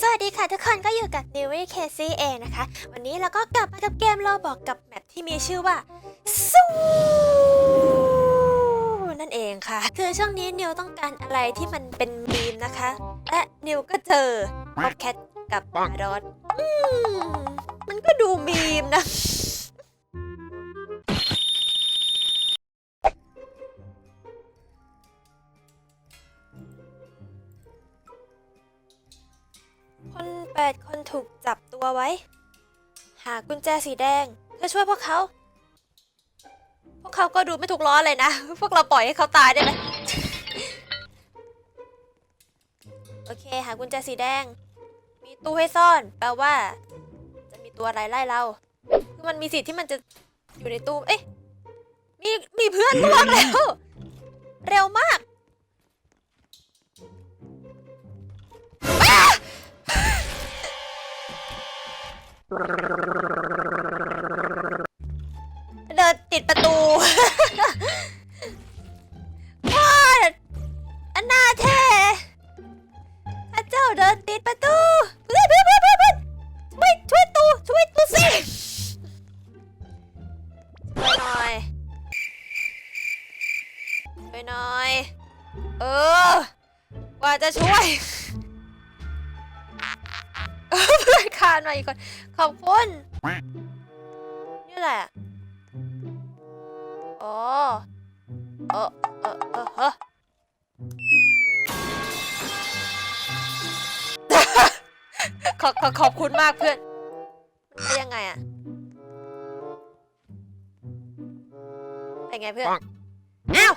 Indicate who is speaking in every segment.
Speaker 1: สวัสดีค่ะทุกคนก็อยู่กับนิวี่เคซี่เองนะคะ วันนี้เราก็กลับมากับเกมโลบอกกับแมปที่มีชื่อว่าสู้นั่นเองค่ะ คือช่วงนี้นิวต้องการอะไรที่มันเป็นมีมนะคะ และนิวก็เจอบ็อกแคทกับมารอดอืมมันก็ดูมีมนะ คนแปดคนถูกจับตัวไว้ หากุญแจสีแดงเพื่อช่วยพวกเขา พวกเขาก็ดูไม่ถูกล้อเลยนะ พวกเราปล่อยให้เขาตายได้ไหมโอเค หากุญแจสีแดง มีตู้ให้ซ่อน แปลว่า จะมีตัวอะไรไล่เรา คือมันมีสิทธิ์ที่มันจะอยู่ในตู้ เอ๊ะ มีมีเพื่อนล่วงแล้ว เร็วมาก เดินติดประตู ว้าอันนาเท่พระเจ้าเดินติดประตูเพื่อนเพื่อนเพื่อนเพื่อนเพื่อนช่วยช่วยตูช่วยตูสิช่วยหน่อยช่วยหน่อย เออ กว่าจะช่วย อนคานมาอีกคนขอบคุณ นี่แหละอ๋อเออเออเออเออขอขอขอบคุณมากเพื่อนมันไปยังไงอะเป็นไงเพื่อน
Speaker 2: ปัง
Speaker 1: อ้าว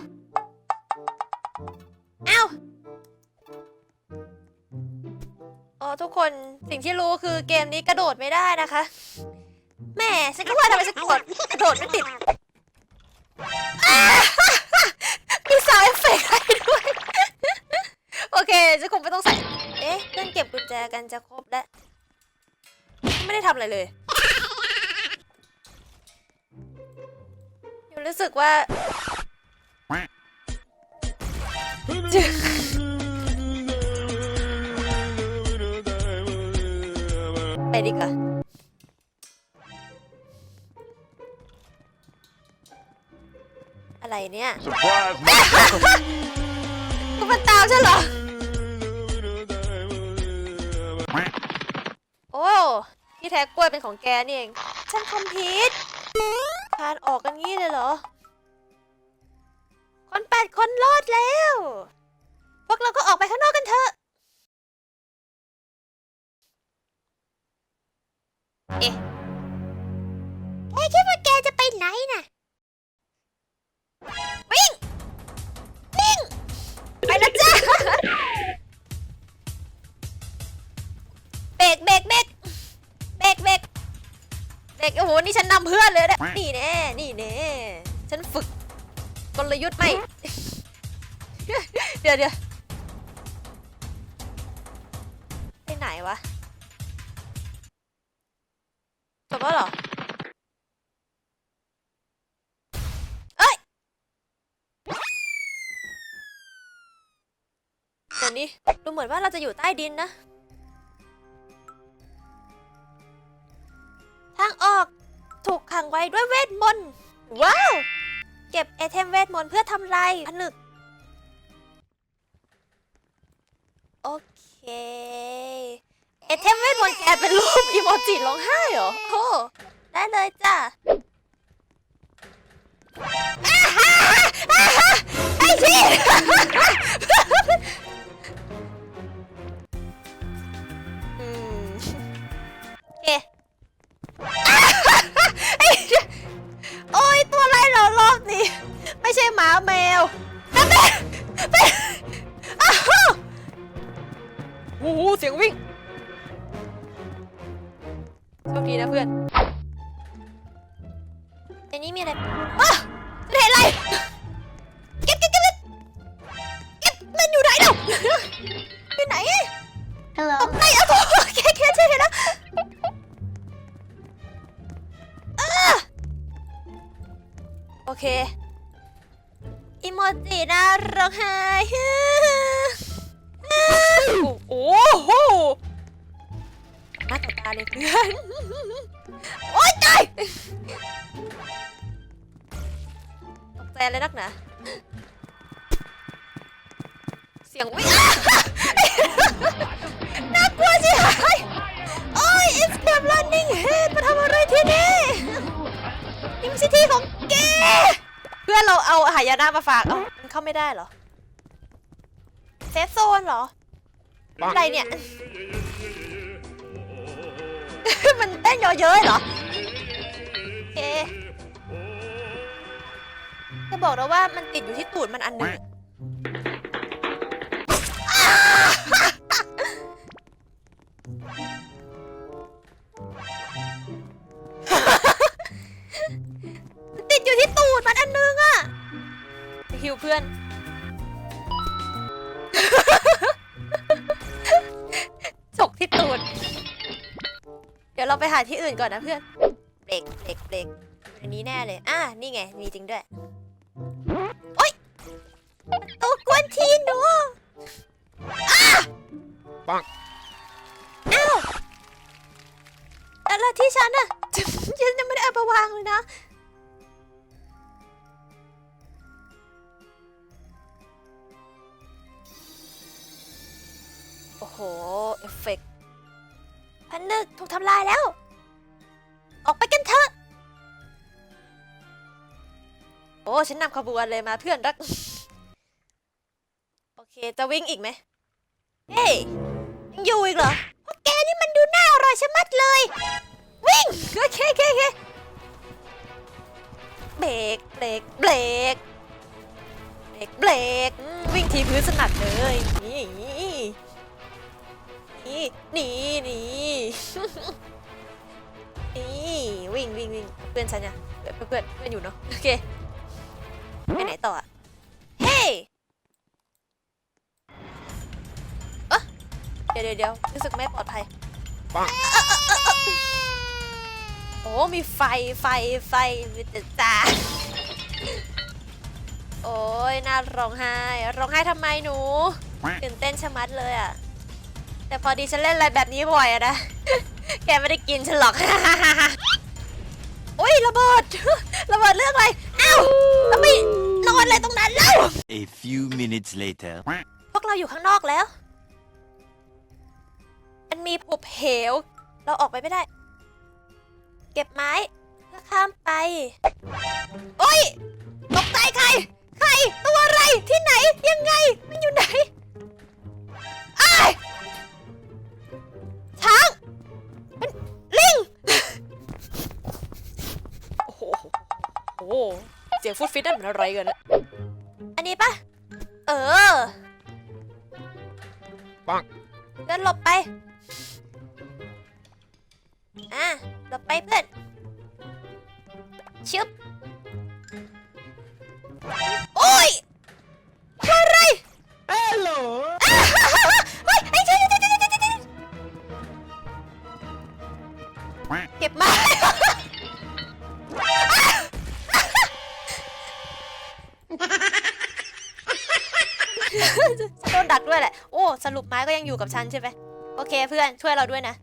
Speaker 1: คนสิ่งที่รู้คือเกมนี้กระโดดไม่ได้นะคะแหม่ฉันก็ว่าทำไมฉันกดกระโดดไม่ติดอ่ามีสายเอฟเฟกต์ให้ด้วย โอเคฉันคงไม่ต้องใส่ เอ๊ะเพื่อนเก็บกุญแจกันจะครบแล้ว ไม่ได้ทำอะไรเลยยู่รู้สึกว่า อะไรเนี่ย
Speaker 2: Surprise, motherfucker!
Speaker 1: กูมันตามฉันเหรอ โอ้ที่แท้กล้วยเป็นของแกนี่เอง ฉันคอมพิวต์คานออกกันงี้เลยเหรอ คนแปดคนรอดแล้ว พวกเราก็ออกไปข้างนอกกันเถอะ เอ๊ะ นี่ฉันนำเพื่อนเลยนะนี่แน่นี่แน่ฉันฝึกกลยุทธ์ไม่ เดี๋ยวเดี๋ยวไปไหนวะจบแล้วเหรอ เอ้ยเดี๋ยวนี้ดูเหมือนว่าเราจะอยู่ใต้ดินนะ ทางออก ถูกขังไว้ด้วยเวทมนต์ ว้าว เก็บไอเทมเวทมนต์เพื่อทำลายผนึก โอเค ไอเทมเวทมนต์แกเป็นรูปอีโมจิร้องไห้เหรอ โอ้ ได้เลยจ้ะอ่าฮะอ่าฮะไอพี่ อยู่ไหนเนาะไปไหน
Speaker 3: Hello.
Speaker 1: ตกใจเอาตัวแค่แค่ใช่แล้วอ่าโอเคอิโมจิน่าร้องไห้โอ้โหเลยเพื่อน โอ๊ยตายตกใจเลยนักหนา เสียงวิ่งน่ากลัวสิหายโอ้ย escape running head มาทำอะไรที่นี่ นี่ไม่ใช่ที่ของแกเพื่อนเราเอาหายนะมาฝาก เอามันเข้าไม่ได้เหรอ เซฟโซนเหรอ อะไรเนี่ย มันเต้นเยอะๆเหรอเอ๊จะบอกนะว่ามันติดอยู่ที่ตูดมันอันหนึ่ง เดี๋ยวเราไปหาที่อื่นก่อนนะเพื่อนเบรกเบรกเบรกอันนี้แน่เลย อะนี่ไง มีจริงด้วย โอ๊ยตัวกวนทีนหนูอ้า
Speaker 2: ปัง
Speaker 1: อ้าวแล้วแล้วที่ฉันอะฉันยังไม่ได้เอาไปวางเลยนะโอ้โห เอฟเฟกต์ นึกถูกทำลายแล้ว ออกไปกันเถอะ โอ้ฉันนำขบวนเลยมาเพื่อนรัก โอเคจะวิ่งอีกไหมเฮ้ยยังอยู่อีกเหรอพวกแกนี่มันดูน่าอร่อยชะมัดเลย วิ่งโอเคโอเคโอเคเบรกเบรกเบรกเบรกเบรกวิ่งทีพื้นสนัดเลยนี่ นี่นี่นี่นี่นี่วิ่งวิ่งวิ่งเพื่อนฉันเนี่ยเพื่อนเพื่อนเพื่อนอยู่เนาะโอเคไปไหนต่ออะเฮ้ยเอ๊ะเดี๋ยวเดี๋ยวเดี๋ยวรู้สึกไม่ปลอดภัย
Speaker 2: ปัง
Speaker 1: โอ้มีไฟไฟไฟมีแต่จ้าโอ้ยน่าร้องไห้ ร้องไห้ทำไมหนูตื่นเต้นชะมัดเลยอะ แต่พอดีฉันเล่นอะไรแบบนี้บ่อยอะนะ แกไม่ได้กินฉันหรอกโอ้ยระเบิดระเบิดเรื่องอะไร อ้าวแล้วไปนอนอะไรตรงนั้นเล่า
Speaker 3: A few minutes later.
Speaker 1: พวกเราอยู่ข้างนอกแล้ว มันมีปุบเหว เราออกไปไม่ได้ เก็บไม้เพื่อข้ามไป โอ้ยตกใจใคร ใคร ตัวอะไร ที่ไหน ยังไง มันอยู่ไหนอ้าย ช้างมันลิง โอ้โหโอ้โหเสียงฟุตฟิตนั่นมันอะไรกันนะอันนี้ปะเออ
Speaker 2: ปัง
Speaker 1: เดินหลบไป อะหลบไปเพื่อน เก็บมา โดนดักด้วยแหละ โอ้ สรุปไม้ก็ยังอยู่กับฉันใช่ไหมโอเคเพื่อนช่วยเราด้วยนะ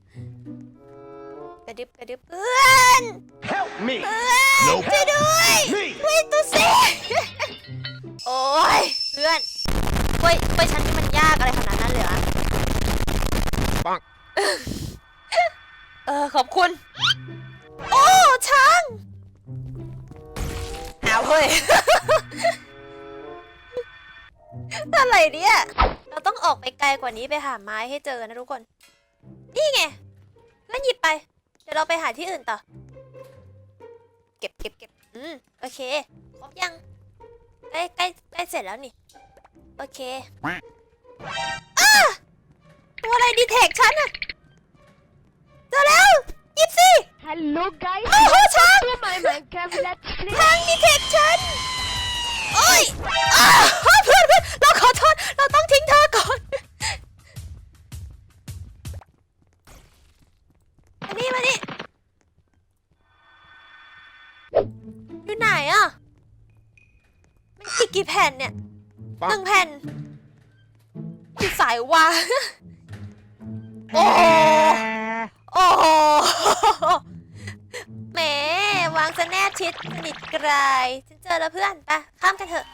Speaker 1: กระดึบกระดึบเพื่อน
Speaker 2: Help me
Speaker 1: เพื่อน
Speaker 2: Nope
Speaker 1: ช่วยด้วย
Speaker 2: Me
Speaker 1: ช่วยตัวสิโอ้ยเพื่อนช่วยช่วยฉันนี่มันยากอะไรขนาดนั้นเลยเหรอ
Speaker 2: ปัง
Speaker 1: เออ ขอบคุณ โอ้ช้างเอาเฮ้ย อะไรเนี่ย เราต้องออกไปไกลกว่านี้ไปหาไม้ให้เจอนะทุกคน นี่ไงเพื่อนหยิบไป เดี๋ยวเราไปหาที่อื่นต่อ เก็บเก็บเก็บอืม โอเค ครบยัง ใกล้ใกล้ใกล้เสร็จแล้วนี่ โอเค อ้าตัวอะไรดีเทคฉันอะ เจอแล้วหยิบสิ
Speaker 4: Hello guys,
Speaker 1: โอ้โหช้าง
Speaker 4: to my Minecraft Let's Play.
Speaker 1: ทางดีเทคฉันโอ้ยอ้าวเพื่อนเพื่อนเราขอโทษ เราต้องทิ้งเธอก่อน มานี่มานี่อยู่ไหนอะมันอีกกี่แผ่นเนี่ย
Speaker 2: ปั
Speaker 1: ห
Speaker 2: ง
Speaker 1: นึ่งแผ่นอยู่สายวา โอ้ โอ้โหแหมวางจะแนบชิดนิดไกลฉันเจอแล้วเพื่อนไปข้ามกันเถอะ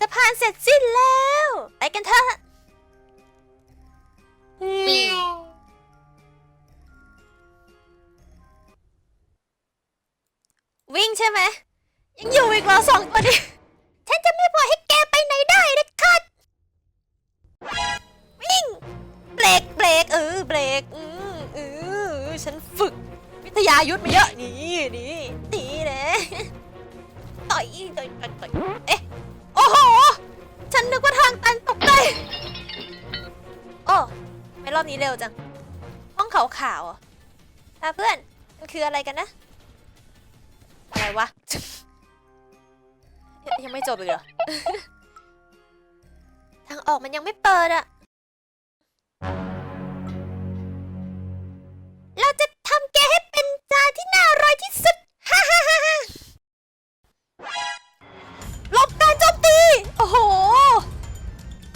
Speaker 1: สะพานเสร็จสิ้นแล้ว ไปกันเถอะปีวิ่งใช่ไหม ยังอยู่อีกเหรอสองตัวนี้ายุทธมาเยอะนี่นี่นี่นะต่อยต่อยต่อยต่อยเอ๊ะโอ้โหฉันนึกว่าทางตันตกใจโอ้ไม่รอบนี้เร็วจังห้องขาวขาวอะอะเพื่อนมันคืออะไรกันนะ อะไรวะยังไม่จบอีกเหรอทางออกมันยังไม่เปิดอะเราจะ ที่น่าอร่อยที่สุดฮ่าฮ่าฮ่าหลบการโจมตี โอ้โห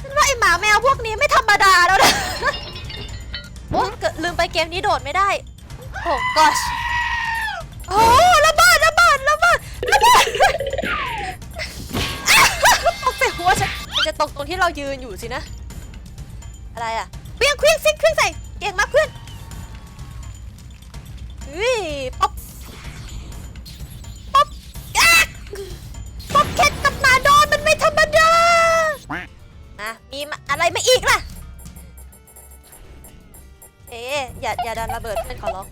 Speaker 1: ฉันว่าไอหมาแมวพวกนี้ไม่ธรรมดาแล้วนะโอ้เกิดลืมไปเกมนี้โดดไม่ได้ โอ้ gosh โอ้ระเบิดระเบิดระเบิดระเบิดตกใส่หัวฉันมันจะตกตรงที่เรายืนอยู่สินะ อะไรอะเครื่องเครื่องซิเครื่องใส่ เก่งมาก ฮ้ยป๊อปป๊อปอ๊กป๊อปแคทกับหมาดอนมันไม่ธรรมดาอะมีอะไรมาอีกล่ะ เอ๊ะอย่าอย่าดันระเบิดเพื่อนขอร้อง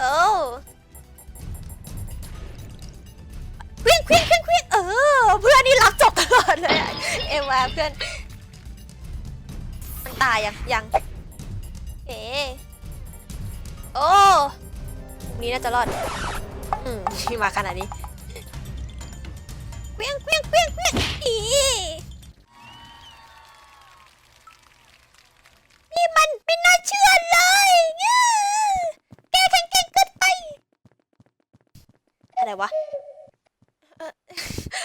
Speaker 1: โอ้เครื่องเครื่องเครื่องเครื่องเออ เพื่อนนี่รับจบตลอดเลย เอวาเพื่อน ตายยังยังเอโอ้นี่น่าจะรอด อืมที่มาขนาดนี้เครื่องเครื่องเครื่องเครื่องอีนี่มันไม่น่าเชื่อเลยเนี่ยแกแข็งแกร่งเกินไป อะไรวะเอ่อ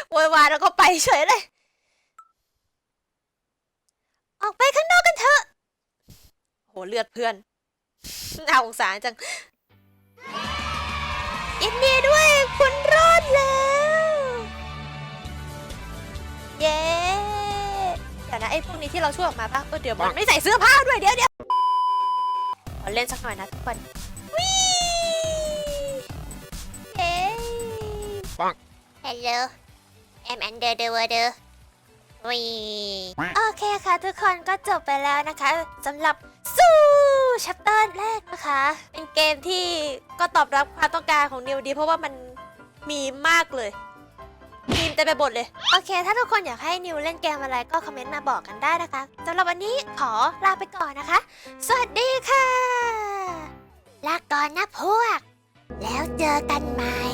Speaker 1: โวยวายแล้วก็ไปเฉยเลย ออกไปข้างนอกกันเถอะ โหเลือดเพื่อน น่าสงสารจังยินดีด้วยคุณรอดแล้ว เย้เดี๋ยวนะไอ้พวกนี้ที่เราช่วยออกมาปะเออเดี๋ยวมันไม่ใส่เสื้อผ้าด้วยเดี๋ยวเดี๋ยวขอเล่นสักหน่อยนะทุกคนวิเย้
Speaker 2: Bonk.
Speaker 1: Hello I'm under the water วีโอเคค่ะทุกคนก็จบไปแล้วนะคะสำหรับ สู้ชัปเตอร์แรกนะคะ เป็นเกมที่ก็ตอบรับความต้องการของนิวดี เพราะว่ามันมีมากเลยทีมเต็มไปหมดเลย โอเค ถ้าทุกคนอยากให้นิวเล่นเกมอะไรก็คอมเมนต์มาบอกกันได้นะคะสำหรับวันนี้ขอลาไปก่อนนะคะ สวัสดีค่ะ ลาก่อนนะพวก แล้วเจอกันใหม่